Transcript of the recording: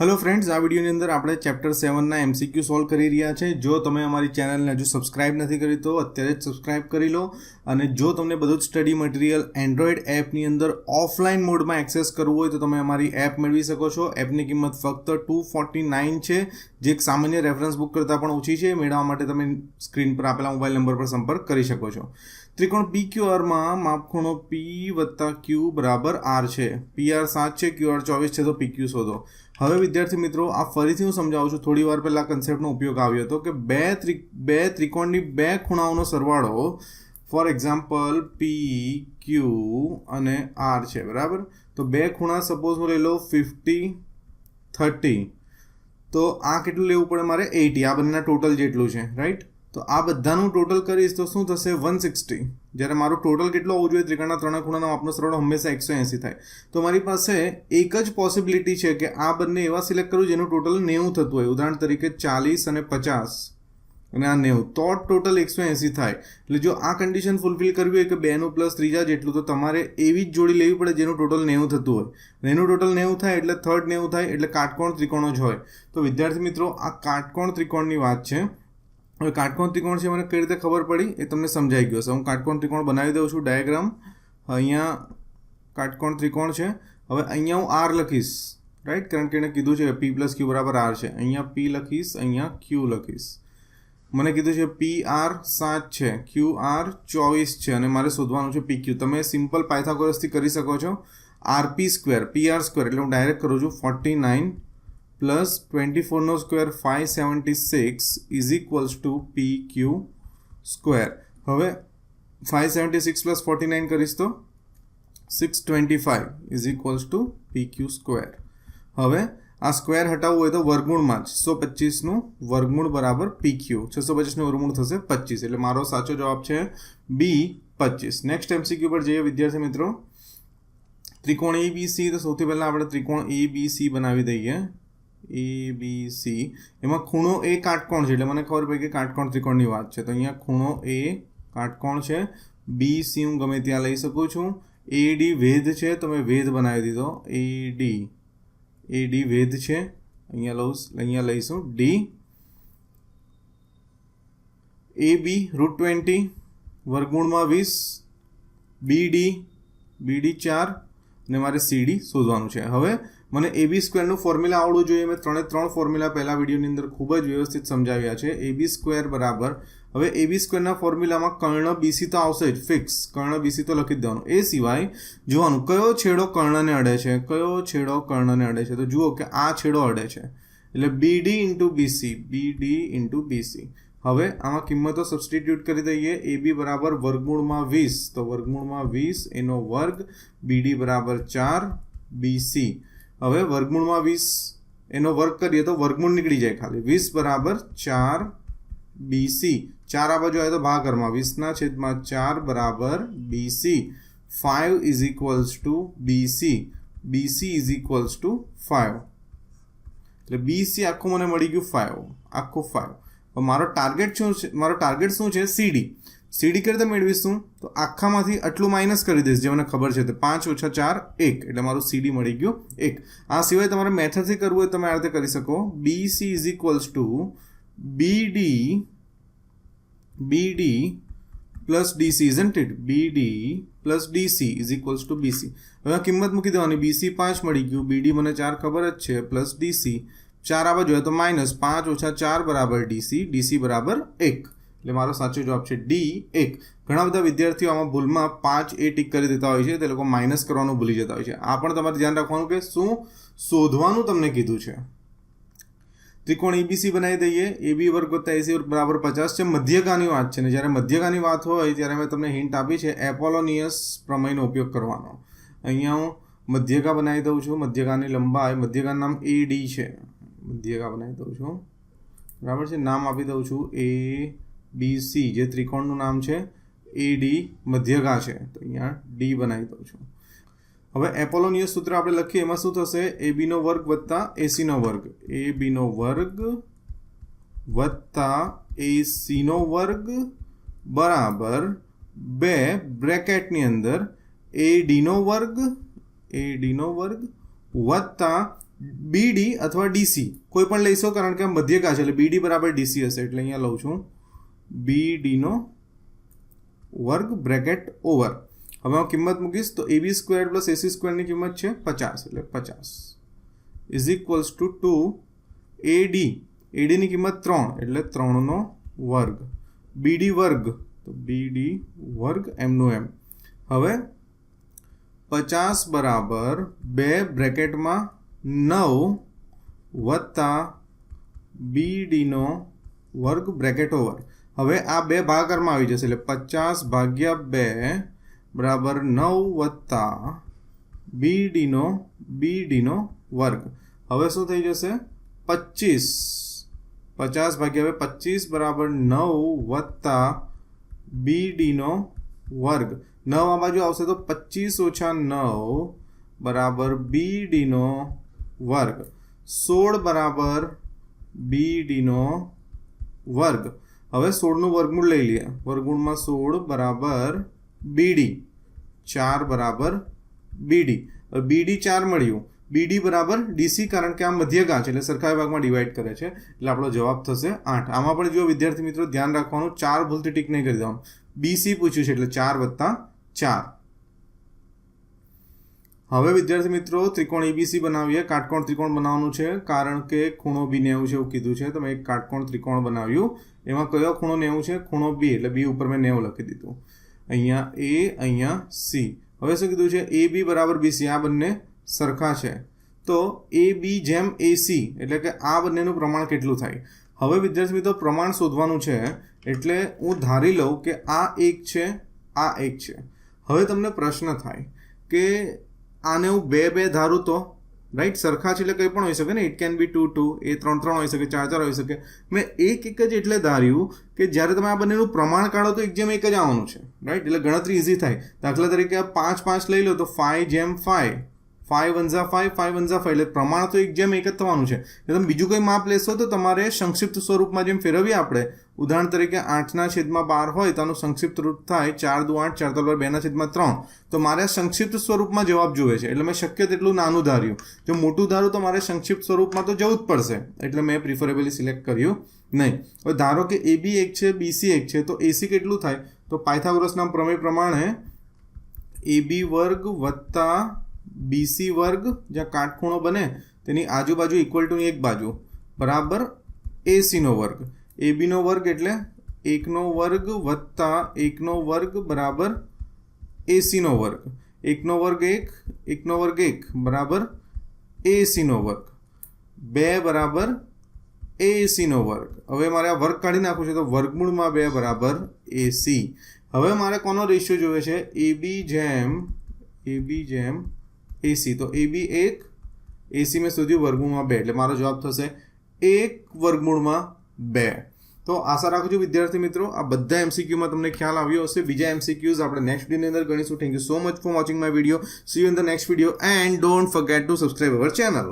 Hello friends આ વિડીયોની અંદર આપણે ચેપ્ટર સેવનના એમસીક્યુ સોલ્વ કરી રહ્યા છે. જો તમે અમારી ચેનલને હજુ સબસ્ક્રાઇબ નથી કરી તો અત્યારે જ સબસ્ક્રાઇબ કરી લો અને જો તમને બધું જ સ્ટડી મટીરિયલ એન્ડ્રોઈડ એપની અંદર ઓફલાઈન મોડમાં એક્સેસ કરવું હોય તો તમે અમારી એપ મેળવી શકો છો. એપની કિંમત ફક્ત ટુ ફોર્ટી નાઇન છે. જે એક સામાન્ય રેફરન્સ બુક કરતાં પણ ઓછી છે. મેળવવા માટે તમે સ્ક્રીન પર આપેલા મોબાઈલ નંબર પર સંપર્ક કરી શકો છો. ત્રિકોણ પી ક્યુ આરમાં માપખૂણો પી વત્તા ક્યુ બરાબર આર છે. પી આર સાત છે ક્યુ આર ચોવીસ છે, તો પી ક્યુ શોધો. હવે વિદ્યાર્થી મિત્રો, આ ફરીથી હું સમજાવું છું. થોડી વાર પહેલાં કન્સેપ્ટનો ઉપયોગ આવ્યો હતો કે બે ત્રિ, બે ત્રિકોણની બે ખૂણાઓનો સરવાળો ફોર એક્ઝામ્પલ પી ક્યુ અને આર છે, બરાબર? તો બે ખૂણા સપોઝ હું લઈ લો ફિફ્ટી થર્ટી તો આ કેટલું લેવું પડે મારે? એટી આ બંનેના ટોટલ જેટલું છે રાઈટ તો આ બધાનું ટોટલ કરીશ તો શું થશે? વન સિક્સટી જ્યારે મારું ટોટલ કેટલું હોવું જોઈએ? ત્રિકોણના ત્રણ ખૂણાનો આપનો સરવાળો હંમેશા એકસો એંસી થાય. તો મારી પાસે એક જ પોસિબિલિટી છે કે આ બંને એવા સિલેક્ટ કરું જેનું ટોટલ નેવું થતું હોય. ઉદાહરણ તરીકે ચાલીસ અને પચાસ. અને આ નેવું. તો ટોટલ એકસો એંસી થાય. એટલે જો આ કન્ડિશન ફૂલફિલ કરવી હોય કે બેનું પ્લસ ત્રીજા જેટલું, તો તમારે એવી જ જોડી લેવી પડે જેનું ટોટલ નેવું થતું હોય. અને એનું ટોટલ નેવું થાય એટલે થર્ડ નેવું થાય, એટલે કાટકોણ ત્રિકોણ જ હોય. તો વિદ્યાર્થી મિત્રો, આ કાટકોણ ત્રિકોણની વાત છે. હવે કાટકોણ ત્રિકોણ છે મને કઈ રીતે ખબર પડી એ તમને સમજાઈ ગયો છે હું કાટકોણ ત્રિકોણ બનાવી દઉં છું, ડાયાગ્રામ. અહીંયા કાટકોણ ત્રિકોણ છે. હવે અહીંયા હું આર લખીશ રાઈટ કારણ કે એને કીધું છે પી પ્લસ ક્યુ બરાબર આર છે. અહીંયા પી લખીશ, અહીંયા ક્યુ લખીશ. મને કીધું છે પી આર સાત છે ક્યુ આર ચોવીસ છે અને મારે શોધવાનું છે પી ક્યુ તમે સિમ્પલ પાયથાગોરસથી કરી શકો છો. RP square P R square એટલે હું ડાયરેક્ટ કરું છું forty nine plus twenty ફોરનો square five seventy six is equals to P Q square હવે five seventy six plus forty nine કરીશ તો six twenty five is equals to P Q square હવે આ square હટાવવું હોય તો વર્ગમૂળમાં છસો પચીસનું વર્ગમૂળ બરાબર પી ક્યુ છસો પચીસનું વર્ગમૂળ થશે પચીસ. એટલે મારો સાચો જવાબ છે બી પચીસ. નેક્સ્ટ એમસીક્યુ પર જઈએ વિદ્યાર્થી મિત્રો. ત્રિકોણ એ બી સી તો સૌથી પહેલાં આપણે ત્રિકોણ એ બી સી બનાવી દઈએ. એ બી એમાં ખૂણો એ કાટકોણ છે, એટલે મને ખબર પડી કે કાટકોણ ત્રિકોણની વાત છે. તો અહીંયા ખૂણો એ કાટકોણ છે. બી સી હું ગમે ત્યાં લઈ શકું છું. એ ડી વેધ છે, તો મેં વેધ બનાવી દીધો. એ ડી એ ડી વેધ છે. અહીંયા લઉં અહીંયા લઈશું. D A B root twenty વર્ગુણમાં વીસ. બી ડી બી ડી ચાર. અને મારે સીડી શોધવાનું છે. હવે મને એ બી સ્ક્વેરનું ફોર્મ્યુલા આવડવું જોઈએ. મેં ત્રણે ત્રણ ફોર્મ્યુલા પહેલાં વિડીયોની અંદર ખૂબ જ વ્યવસ્થિત સમજાવ્યા છે. એ બી સ્ક્વેર બરાબર. હવે એ બી સ્ક્વેરના ફોર્મ્યુલામાં કર્ણ બીસી તો આવશે જ. ફિક્સ કર્ણ બીસી તો લખી જ દેવાનું. એ સિવાય જોવાનું, કયો છેડો કર્ણને અડે છે? કયો છેડો કર્ણને અડે છે? તો જુઓ કે આ છેડો અડે છે. એટલે B D into BC B D into BC હવે આમાં કિંમતો સબસ્ટિટ્યુટ કરી દઈએ. એ બી બરાબર વર્ગમૂળમાં વીસ. તો વર્ગમૂળમાં વીસ, એનો વર્ગ બીડી બરાબર ચાર બીસી હવે વર્ગમૂળમાં વીસ, એનો વર્ગ કરીએ તો વર્ગમૂળ નીકળી જાય ખાલી. વીસ બરાબર ચાર બીસી ચાર આ બાજુ આવે તો ભાગરમાં. વીસના છેદમાં ચાર બરાબર BC five is equals to BC BC is equals to five એટલે બીસી આખું મને મળી ગયું ફાઇવ આખું ફાઇવ મારો ટાર્ગેટ શું છે? મારો ટાર્ગેટ શું છે? સીડી સીડી કઈ રીતે મેળવીશું તો આખામાંથી આટલું માઇનસ કરી દઈશ, જે મને ખબર છે. તો પાંચ ઓછા ચાર, એક. એટલે મારું સીડી મળી ગયું એક. આ સિવાય તમારે મેથડથી કરવું હોય તમે આ રીતે કરી શકો. B C is equals to B D B D plus DC isn't it B D plus DC is equals to BC હવે કિંમત મૂકી દેવાની. બીસી પાંચ મળી ગયું. બીડી મને ચાર ખબર જ છે પ્લસ ડીસી ચાર આવા જોઈએ તો માઇનસ પાંચ ઓછા ચાર બરાબર ડીસી ડીસી બરાબર એક. એટલે મારો સાચો જવાબ છે ડી એક. ઘણા બધા વિદ્યાર્થીઓ આમાં ભૂલમાં પાંચ એ ટીક કરી દેતા હોય છે, તે લોકો માઇનસ કરવાનું ભૂલી જતા હોય છે. આ પણ તમારે ધ્યાન રાખવાનું કે શું શોધવાનું તમને કીધું છે. ત્રિકોણ એબીસી બનાવી દઈએ. એબી વર્ગ વત્તા એસી વર્ગ બરાબર પચાસ છે. મધ્યગાની વાત છે ને, જ્યારે મધ્યગાની વાત હોય, ત્યારે મેં તમને હિન્ટ આપી છે એપોલોનિયસ પ્રમેયનો ઉપયોગ કરવાનો. અહીંયા હું મધ્યગા બનાવી દઉં છું. મધ્યગાની લંબાઈ, મધ્યગાનું નામ એ ડી છે. મધ્યગા બનાવી દઉં છું બરાબર છે? નામ આપી દઉં છું. એ બી સી જે ત્રિકોણનું નામ છે એ ડી મધ્યગા છે. તો અહીંયા ડી બનાવી દઉં છું. હવે એપોલોનિયસ સૂત્ર આપણે લખીએ, એમાં શું થશે? એ બીનો વર્ગ વત્તા એસીનો વર્ગ. એ બીનો વર્ગ વત્તા એસીનો વર્ગ બરાબર બે બ્રેકેટની અંદર એ ડીનો વર્ગ એ ડીનો વર્ગ વત્તા બીડી અથવા ડીસી કોઈ પણ લઈશો કારણ કે આ મધ્યકા છે એટલે બીડી બરાબર ડીસી હશે એટલે અહીંયા લઉં છું. બીડીનો વર્ગ બ્રેકેટ ઓવર. હવે હું કિંમત મૂકીશ, તો એબી સ્ક્વેર પ્લસ એસી સ્ક્વેરની કિંમત છે પચાસ, એટલે પચાસ is equals to two AD એડીની કિંમત ત્રણ, એટલે ત્રણનો વર્ગ. બીડી વર્ગ, તો બીડી વર્ગ એમનું એમ હવે પચાસ બરાબર બે બ્રેકેટમાં નવ વત્તા બીડીનો વર્ગ બ્રેકેટ ઓવર હવે આ બે ભાગાકારમાં આવી જશે એટલે પચાસ ભાગ્યા બે બરાબર નવ વત્તા બીડીનો બીડીનો વર્ગ હવે શું થઈ જશે પચીસ પચાસ ભાગ્યા બે પચીસ બરાબર નવ વત્તા બીડીનો વર્ગ નવ આ બાજુ આવશે તો પચીસ ઓછા નવ બરાબર બીડીનો વર્ગ. સોળ બરાબર બીડીનો વર્ગ. હવે સોળનું વર્ગમૂળ લઈ લઈએ. વર્ગમૂળમાં સોળ બરાબર બીડી. ચાર બરાબર બીડી. બીડી ચાર મળ્યું. બીડી બરાબર ડીસી કારણ કે આ મધ્યગા છે, એટલે સરખા ભાગમાં ડિવાઈડ કરે છે. એટલે આપણો જવાબ થશે આઠ. આમાં પણ જો વિદ્યાર્થી મિત્રો ધ્યાન રાખવાનું, ચાર ભૂલથી ટીક નહીં કરી દઉં બીસી પૂછ્યું છે, એટલે ચાર વત્તા ચાર. હવે વિદ્યાર્થી મિત્રો, ત્રિકોણ એબીસી બનાવીએ. કાટકોણ ત્રિકોણ બનાવવાનું છે, કારણ કે ખૂણો બી નેવું છે એવું કીધું છે. તો મેં એક કાટકોણ ત્રિકોણ બનાવ્યું. એમાં કયો ખૂણો નેવું છે? ખૂણો બી એટલે બી ઉપર મેં નેવું લખી દીધું. અહીંયા એ અહીંયા સી હવે શું કીધું છે? એ બી બરાબર બીસી આ બંને સરખા છે. તો એ બી જેમ એસી એટલે કે આ બંનેનું પ્રમાણ કેટલું થાય? હવે વિદ્યાર્થી મિત્રો, પ્રમાણ શોધવાનું છે, એટલે હું ધારી લઉં કે આ એક છે, આ એક છે. હવે તમને પ્રશ્ન થાય કે આને હું બે બે ધારું તો રાઈટ સરખા છે એટલે કંઈ પણ હોઈ શકે ને. It can be two two એ ત્રણ ત્રણ હોઈ શકે, ચાર ચાર હોઈ શકે. મેં એક એક જ એટલે ધાર્યું કે જ્યારે તમે આ બંનેનું પ્રમાણ કાઢો તો એક જેમ એક જ આવવાનું છે રાઈટ એટલે ગણતરી ઇઝી થાય. દાખલા તરીકે આ પાંચ પાંચ લઈ લો તો ફાઈવ જેમ ફાઈવ ફાઈવ વન ઝા ફાઈવ ફાઈવ વન ઝા ફાઈવ એટલે પ્રમાણ તો એક જેમ એક જ થવાનું છે. એટલે તમે બીજું કંઈ માપ લેશો તો તમારે સંક્ષિપ્ત સ્વરૂપમાં જેમ ફેરવીએ આપણે, ઉદાહરણ તરીકે આઠના છેદમાં બાર હોય તો આનું સંક્ષિપ્ત રૂપ થાય ચાર દુ આઠ, ચાર તલવાર બેના છેદમાં ત્રણ. તો મારે સંક્ષિપ્ત સ્વરૂપમાં જવાબ જોઈએ છે. એટલે મેં શક્ય તેટલું નાનું ધાર્યું. જો મોટું ધારું તો મારે સંક્ષિપ્ત સ્વરૂપમાં તો જવું જ પડશે. એટલે મેં પ્રિફરેબલી સિલેક્ટ કર્યું નહીં. હવે ધારો કે એ બી એક છે બીસી એક છે, તો એસી કેટલું થાય? તો પાયથાગોરસના પ્રમેય પ્રમાણે એ બી વર્ગ વત્તા બીસી વર્ગ જ્યાં કાટખૂણો બને, તેની આજુબાજુ ઇક્વલ ટુની એક બાજુ. બરાબર? એસીનો વર્ગ. એ બીનો વર્ગ એટલે એકનો વર્ગ વત્તા એકનો વર્ગ બરાબર એસીનો વર્ગ. એકનો વર્ગ એક એકનો વર્ગ એક, બરાબર? એસીનો વર્ગ. બે બરાબર એસીનો વર્ગ. હવે મારે આ વર્ગ કાઢી નાખવું છે તો વર્ગમૂળમાં બે બરાબર એસી હવે મારે કોનો રેશિયો જોવે છે? એ બી જેમ એ બી જેમ એસી તો એ બી એક એસી મેં શોધ્યું વર્ગમૂળમાં બે. એટલે મારો જવાબ થશે એક વર્ગમૂળમાં બે. તો આશા રાખું છું વિદ્યાર્થી મિત્રો, આ બધા એમસીક્યુમાં તમને ખ્યાલ આવ્યો હશે. બીજા એમસીક્યુઝ આપણે નેક્સ્ટ વિડીયોની અંદર ગણીશું. Thank you so much for watching my video see you in the next video and don't forget to subscribe our channel